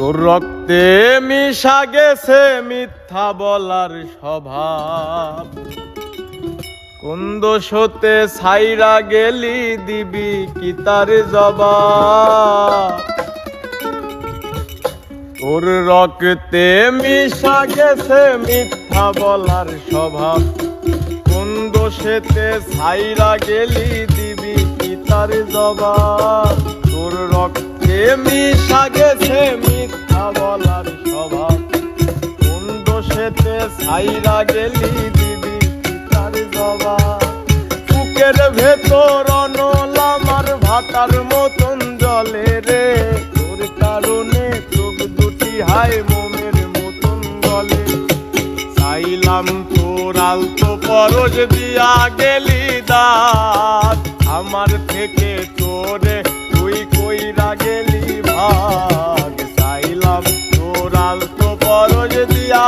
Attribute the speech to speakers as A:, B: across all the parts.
A: তোর রক্তে মিশা গেছে মিথ্যা বলার স্বভাব। কোন দোষতে ছাইরা গেলি দিবি কি তার জবাব? তোর রক্তে মিশা গেছে মিথ্যা বলার স্বভাব। কোন দোষেতে ছাইরা গেলি দিবি কি তার জবাব? তোর রক্তে মিশা গেছে মিথ্যা বলার স্বভাব। কোন দোষেতে ছাইরা গেলি কি তার জবাব, বুকের ভেতর অনল আমার ভাতার মতন জলে রে। তোর দুটি হাই মোমের মতন গলে। চাইলাম তোর আলতো পরশ দিয়া গেলি দাঁত। আমার থেকে তোরে ভাগ চাইলাম। তোর আলতো পরশ দিয়া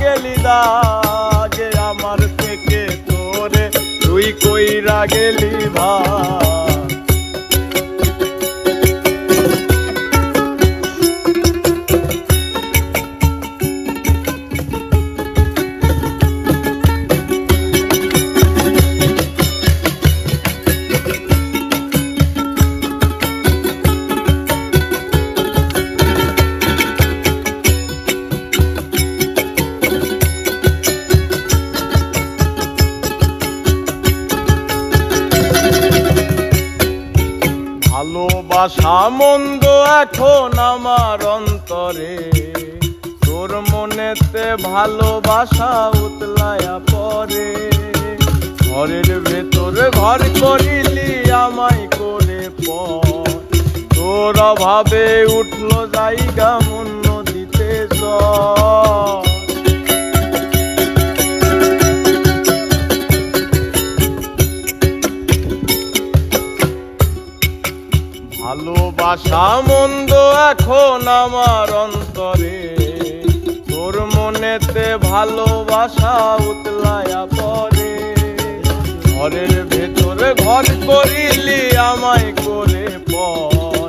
A: গেলি দাগে। আমার থেকে তোরে তুই কইরা গেলি ভাগ। ভালোবাসা মন্দ এখন আমার অন্তরে। তোর মনেতে ভালোবাসা উতলায়া পরে ঘরের ভেতর ঘর করিলি আমায় করে পর। তোর অভাবে উঠল জায়গা মন্য ভালোবাসা মন্দ এখন আমার অন্তরে। তোর মনেতে ভালোবাসা উতলায়া পরে ঘরের ভেতরে ঘর করিলি আমায় করে পর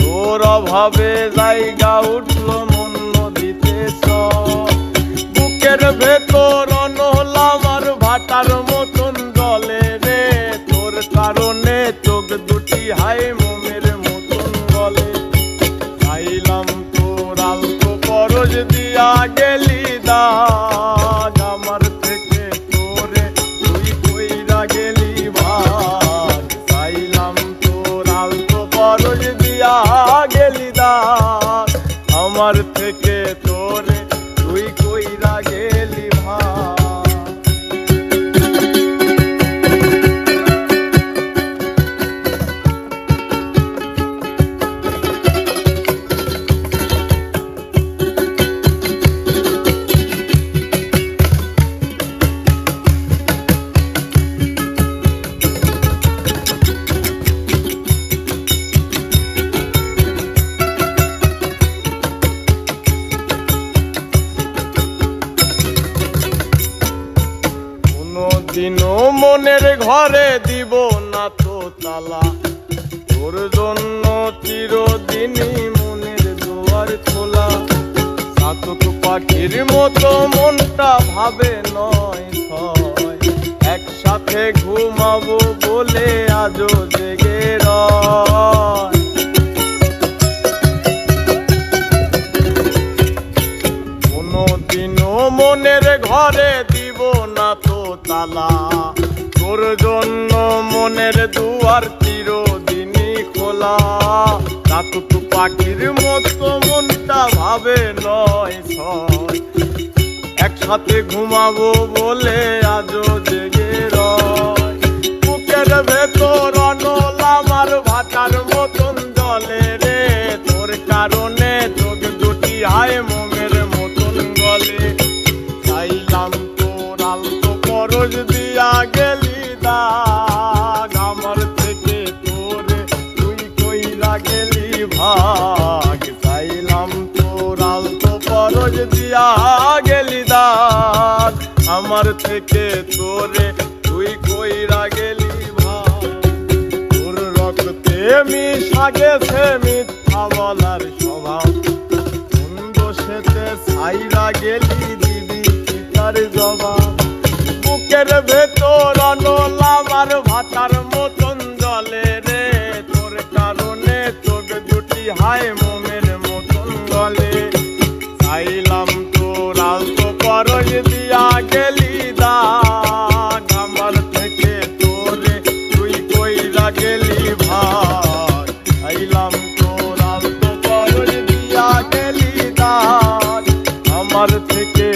A: তোর অভাবে জায়গা উঠল মন দিতে বুকের ভেতর অনল আমার ভাটার পরশ গেলি দাগ আমার থেকে তোরে। তুই কইরা গেলি ভাগ। চাইলাম তোর আলতো পরশ দিয়া মনের ঘরে দিব না তো তালা। তোর জন্য চিরদিনই মনের দুয়ার খোলা। চাতক পাখির মতো মনটা ভাবে নয় ছয় একসাথে ঘুমাবো বলে আজও জেগে রয়। মনের ঘরে দিব না তো তালা। তোর জন্য মনের দুয়ার চিরদিনই খোলা। কাতুক পাখির মতো মনটা ভাবে নয় ছয় একসাথে ঘুমাবো বলে আজও জেগে রয়। বুকের ভেতর আমার ভাটার মতন জলে রে। তোর কারণে চোখ দুটি হায় মোমের মতন গলে। চাইলাম তোর আলতো পরশ দিয়া গেলি দাগ আমার থেকে তোরে তুই কইরা গেলি ভাগ। চাইলাম তোর আলতো পরশ দিয়া গেলি দাগ। আমার থেকে তোরে তুই কইরা গেলি ভাগ। তোর রক্তে মিশা গেছে মিথ্যা বলার স্বভাব। গেলি দিবি কি তার জবাব। বুকের ভেতর পাতার মতন জলে রে, তোর কারণে তোর দুটি হায় মোমের মতন জলে চাইলাম তোর আলতো পরই দিয়া গেলি দা আমার থেকে তোরে তুই কইরা গেলি ভাগ চাইলাম তোর আলতো দিয়া গেলি দাগ আমার থেকে